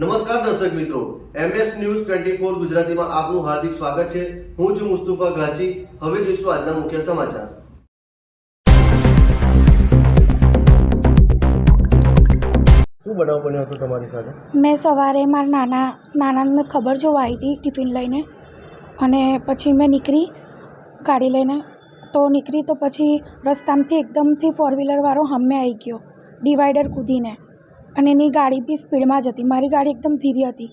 નમસ્કાર દર્શક મિત્રો એમએસ ન્યૂઝ ટ્વેન્ટી ફોર ગુજરાતીમાં આપનું હાર્દિક સ્વાગત છે. હું છું મુસ્તુફા ગાજી હવે જોઈશું આજના મુખ્ય સમાચાર. શું બનાવ બન્યો હતો તમારી સાથે? મેં સવારે મારા નાના નાનાને ખબર જોવા આવી હતી ટિફિન લઈને. અને પછી મેં નીકળી ગાડી લઈને. તો નીકળી તો પછી રસ્તામાંથી એકદમથી ફોર વ્હીલરવાળો હમે આવી ગયો ડિવાઈડર કૂદીને. અને એની ગાડી બી સ્પીડમાં જ હતી. મારી ગાડી એકદમ ધીરી હતી.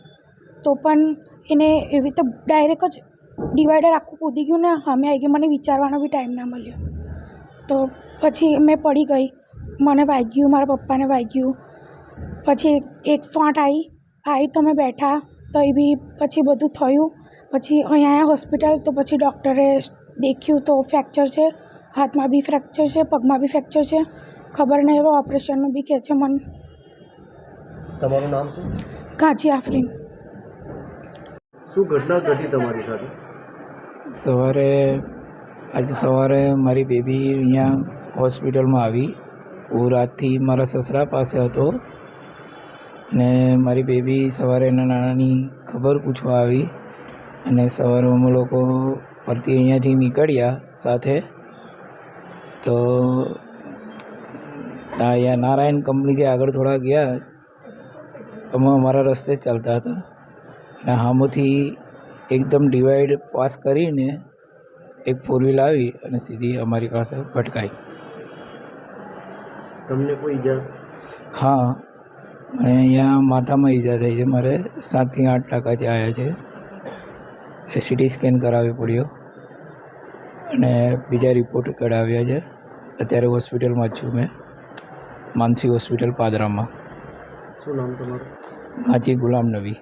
તો પણ એને એવી રીતે ડાયરેક્ટ જ ડિવાઈડર આખું કૂદી ગયું ને સામે આવી ગયું. મને વિચારવાનો બી ટાઈમ ના મળ્યો. તો પછી મેં પડી ગઈ. મને વાગ્યું, મારા પપ્પાને વાગ્યું. પછી એકસો આઠ આવી આવી તો અમે બેઠા. તો એ બી પછી બધું થયું. પછી અહીંયા હોસ્પિટલ. તો પછી ડૉક્ટરે દેખ્યું તો ફ્રેક્ચર છે. હાથમાં બી ફ્રેક્ચર છે, પગમાં બી ફ્રેક્ચર છે. ખબર નહીં હવે ઓપરેશનનું બી કહે છે મને. તમારું નામ શું? કાજી આફરીન. શું ઘટના ઘટી તમારી સાથે? સવારે આજે સવારે મારી બેબી અહીંયા હોસ્પિટલમાં આવી. હું રાતથી મારા સસરા પાસે હતો. અને મારી બેબી સવારે એના નાનાની ખબર પૂછવા આવી. અને સવારે અમે લોકો ફરતી અહીંયાથી નીકળ્યા સાથે. તો આ અહીંયા નારાયણ કંપની જે આગળ થોડા ગયા. અમે અમારા રસ્તે ચાલતા હતા. અને સામેથી એકદમ ડિવાઈડ પાસ કરીને એક ફોર વ્હીલ આવી અને સીધી અમારી પાસે ભટકાઈ. તમને કોઈ ઈજા? હા મને અહીંયા માથામાં ઈજા થઈ છે. મારે સાતથી આઠ ટકા જે આવ્યા છે. એ સીટી સ્કેન કરાવવી પડ્યો. અને બીજા રિપોર્ટ કઢાવ્યા છે. અત્યારે હોસ્પિટલમાં જ છું મેં. માનસી હોસ્પિટલ પાદરામાં. શું નામ તમારું? ગાંચી ગુલામ નબી.